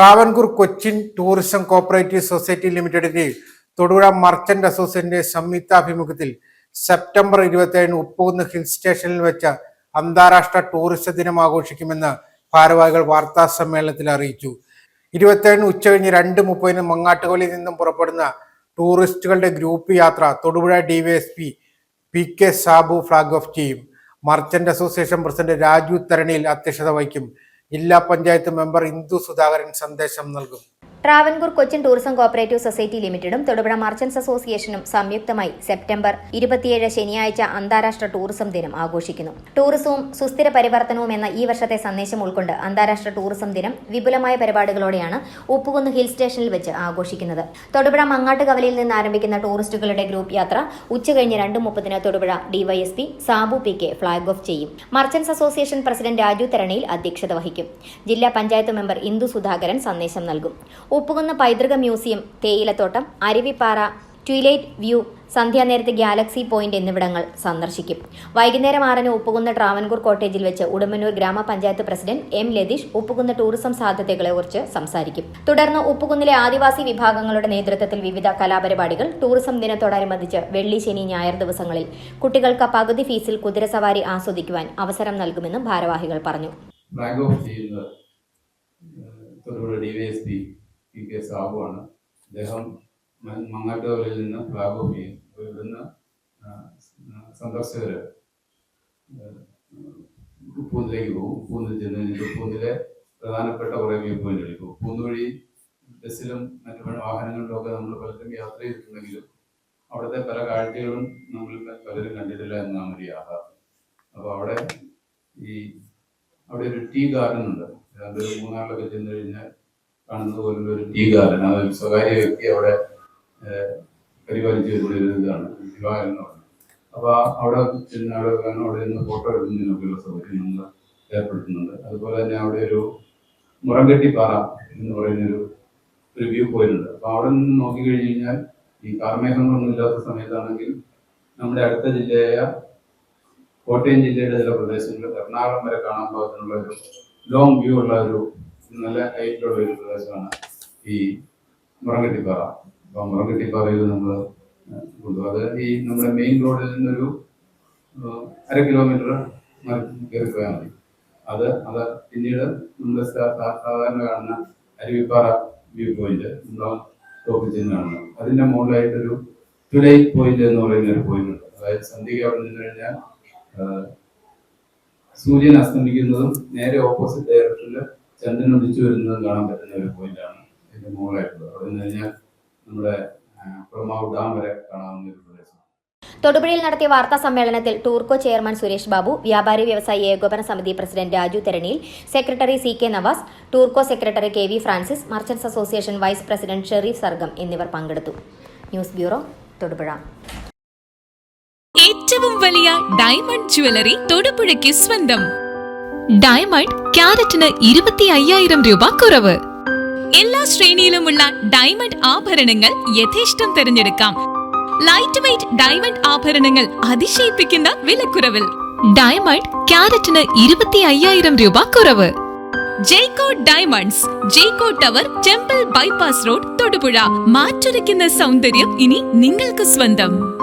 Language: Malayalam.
Travancore Cochin tourism cooperative society ലിമിറ്റഡിന്റെ തൊടുപുഴ മർച്ചന്റ് അസോസിയേഷന്റെ സംയുക്താഭിമുഖ്യത്തിൽ സെപ്റ്റംബർ ഇരുപത്തിയേഴിന് ഉപ്പുകുന്ന് ഹിൽ സ്റ്റേഷനിൽ വെച്ച അന്താരാഷ്ട്ര ടൂറിസ്റ്റ് ദിനം ആഘോഷിക്കുമെന്ന് ഭാരവാഹികൾ വാർത്താ സമ്മേളനത്തിൽ അറിയിച്ചു. ഇരുപത്തിയേഴിന് ഉച്ചകഴിഞ്ഞ് രണ്ട് മുപ്പതിന് മങ്ങാട്ടുകോലിൽ നിന്നും പുറപ്പെടുന്ന ടൂറിസ്റ്റുകളുടെ ഗ്രൂപ്പ് യാത്ര Thodupuzha DYSP P K Sabu flag off ചെയ്യും. Merchant association president Raju Tharaniyil അധ്യക്ഷത വഹിക്കും. ജില്ലാ പഞ്ചായത്ത് മെമ്പർ ഇന്ദു സുധാകരൻ സന്ദേശം നൽകും. Travancore Cochin tourism cooperative society ലിമിറ്റഡും Thodupuzha merchants അസോസിയേഷനും സംയുക്തമായി സെപ്റ്റംബർ ഇരുപത്തിയേഴ് ശനിയാഴ്ച അന്താരാഷ്ട്ര ടൂറിസം ദിനം ആഘോഷിക്കുന്നു. ടൂറിസവും സുസ്ഥിര പരിവർത്തനവും എന്ന ഈ വർഷത്തെ സന്ദേശം ഉൾക്കൊണ്ട് അന്താരാഷ്ട്ര ടൂറിസം ദിനം വിപുലമായ പരിപാടികളോടെയാണ് ഉപ്പുകുന്ന് ഹിൽ സ്റ്റേഷനിൽ വെച്ച് ആഘോഷിക്കുന്നത്. തൊടുപുഴ മങ്ങാട്ട് കവലയിൽ നിന്ന് ആരംഭിക്കുന്ന ടൂറിസ്റ്റുകളുടെ ഗ്രൂപ്പ് യാത്ര ഉച്ചകഴിഞ്ഞ് രണ്ട് മുപ്പതിന് Thodupuzha DYSP Sabu P K flag off ചെയ്യും. മർച്ചന്റ്സ് അസോസിയേഷൻ പ്രസിഡന്റ് രാജു തരണയിൽ അധ്യക്ഷത വഹിക്കും. ജില്ലാ പഞ്ചായത്ത് മെമ്പർ ഇന്ദു സുധാകരൻ സന്ദേശം നൽകും. ഉപ്പുകുന്ന് പൈതൃക മ്യൂസിയം തേയിലത്തോട്ടം അരുവിപ്പാറ ട്വിലൈറ്റ് വ്യൂ സന്ധ്യാനേരത്തെ ഗാലക്സി പോയിന്റ് എന്നിവിടങ്ങൾ സന്ദർശിക്കും. വൈകുന്നേരം ആറിന് ഉപ്പുകുന്ന് ട്രാവൻകൂർ കോട്ടേജിൽ വെച്ച് ഉടുമ്പന്നൂർ ഗ്രാമപഞ്ചായത്ത് president M Latheesh Uppukunnu tourism സാധ്യതകളെക്കുറിച്ച് സംസാരിക്കും. തുടർന്ന് ഉപ്പുകുന്നിലെ ആദിവാസി വിഭാഗങ്ങളുടെ നേതൃത്വത്തിൽ വിവിധ കലാപരിപാടികൾ ടൂറിസം ദിനത്തോടനുബന്ധിച്ച് വെള്ളി ശനി ഞായർ ദിവസങ്ങളിൽ കുട്ടികൾക്ക് പകുതി ഫീസിൽ കുതിരസവാരി ആസ്വദിക്കുവാൻ അവസരം നൽകുമെന്നും ഭാരവാഹികൾ പറഞ്ഞു. ഫ്ലാഗ് കെ സാബു ആണ് അദ്ദേഹം മ- മങ്ങാട്ടുകവലയിൽ നിന്ന് ഫ്ലാഗ് ഓഫ് ചെയ്യും. ഇവിടുന്ന് സന്ദർശകർ ഉപ്പൂന്നിലേക്ക് പോകും. ഉപ്പൂന്നിൽ ചെന്ന് കഴിഞ്ഞിട്ട് ഉപ്പൂന്നിലെ പ്രധാനപ്പെട്ട കുറേ വ്യൂ പോയിന്റുകൾ ഇപ്പോൾ ഉപ്പൂന്ന് വഴി ബസ്സിലും മറ്റു പല വാഹനങ്ങളിലും ഒക്കെ നമ്മൾ പലരും യാത്ര ചെയ്തിട്ടുണ്ടെങ്കിലും അവിടുത്തെ പല കാഴ്ചകളും നമ്മൾ പലരും കണ്ടിട്ടില്ല എന്നാണ് ഒരു യാഥാർത്ഥ്യം. അപ്പോൾ അവിടെ ഈ അവിടെ ഒരു ടീ ഗാർഡൻ ഉണ്ട്. ഏതാണ്ട് മൂന്നാറിലൊക്കെ ചെന്ന് കഴിഞ്ഞാൽ കാണുന്നത് പോലുള്ള ഒരു ടീ ഗാർഡൻ സ്വകാര്യ വ്യക്തി അവിടെ പരിപാലിച്ചു വരുന്ന ഒരു ഇതാണ് വിവാഹം എന്ന് പറയുന്നത്. അപ്പോൾ അവിടെ ചെന്ന് അവിടെ അവിടെ നിന്ന് ഫോട്ടോ എടുക്കുന്നതിനൊക്കെയുള്ള സൗകര്യം നമ്മൾ ഏർപ്പെടുത്തുന്നുണ്ട്. അതുപോലെ തന്നെ അവിടെ ഒരു മുറംകെട്ടിപ്പാറ എന്ന് പറയുന്നൊരു ഒരു വ്യൂ പോയിന്റ് ഉണ്ട് അപ്പോൾ അവിടെ നിന്ന് നോക്കി കഴിഞ്ഞ് കഴിഞ്ഞാൽ ഈ കാർമേഘങ്ങളൊന്നും ഇല്ലാത്ത സമയത്താണെങ്കിൽ നമ്മുടെ അടുത്ത ജില്ലയായ കോട്ടയം ജില്ലയുടെ ചില പ്രദേശങ്ങളിൽ എറണാകുളം വരെ കാണാൻ പാകത്തിനുള്ള ഒരു ലോങ് വ്യൂ ഉള്ള ഒരു നല്ല ഹൈറ്റിലുള്ള ഒരു പ്രദേശമാണ് ഈ മുറങ്കട്ടിപ്പാറ അപ്പൊ മുറങ്കട്ടിപ്പാറയിൽ നമ്മൾ കൊണ്ടു അത് ഈ നമ്മുടെ മെയിൻ റോഡിൽ നിന്നൊരു അര കിലോമീറ്റർ കയറി പോയാൽ മതി. അത് അത് പിന്നീട് നമ്മുടെ സാധാരണ കാണുന്ന അരുവിപ്പാറ വ്യൂ പോയിന്റ് നമ്മൾ ടോപ്പിൽ ചെന്ന് കാണുന്നത് അതിന്റെ മുകളിലായിട്ടൊരു തുലൈ പോയിന്റ് എന്ന് പറയുന്ന ഒരു പോയിന്റ് ഉണ്ട്. അതായത് സന്ധ്യയ്ക്ക് അവിടെ നിന്ന് കഴിഞ്ഞാൽ സൂര്യൻ അസ്തമിക്കുന്നതും നേരെ ഓപ്പോസിറ്റ് ഡയറക്ഷനിൽ ചന്ദ്രൻ ഉദിച്ചു വരുന്നത് കാണാൻ പറ്റുന്ന ഒരു പോയിന്റാണ് ഇതിന്റെ മുകളിലായിട്ടുള്ളത് അവിടെ നിന്ന് കഴിഞ്ഞാൽ നമ്മുടെ കുളമാവ് ഡാം വരെ കാണാവുന്ന ഒരു പ്രദേശമാണ്. തൊടുപുഴയിൽ നടത്തിയ വാർത്താ സമ്മേളനത്തിൽ ടൂർക്കോ ചെയർമാൻ സുരേഷ് ബാബു വ്യാപാരി വ്യവസായി ഏകോപന സമിതി president Raju തെരണിയിൽ secretary C K Navas Tourco secretary K V Francis merchants association vice president Shereef Sargam എന്നിവർ പങ്കെടുത്തു. News bureau Thodupuzha. ഏറ്റവും വലിയ ഡയമണ്ട് ജ്വല്ലറി തൊടുപുഴയ്ക്ക് സ്വന്തം. ഡയമണ്ട് ക്യാരറ്റിന് ഇരുപത്തി അയ്യായിരം രൂപ കുറവ്. എല്ലാ ശ്രേണിയിലുമുള്ള ഡയമണ്ട് ആഭരണങ്ങൾ യഥേഷ്ടം തിരഞ്ഞെടുക്കാം. ലൈറ്റ് വെയിറ്റ് ഡയമണ്ട് ആഭരണങ്ങൾ അതിശയിപ്പിക്കുന്ന വിലക്കുറവിൽ. ഡയമണ്ട് ക്യാരറ്റിന് ഇരുപത്തി അയ്യായിരം രൂപ കുറവ്. Jaico diamonds Jaico tower temple bypass road Thodupuzha. മാറ്റുരയ്ക്കുന്ന സൗന്ദര്യം ഇനി നിങ്ങൾക്ക് സ്വന്തം.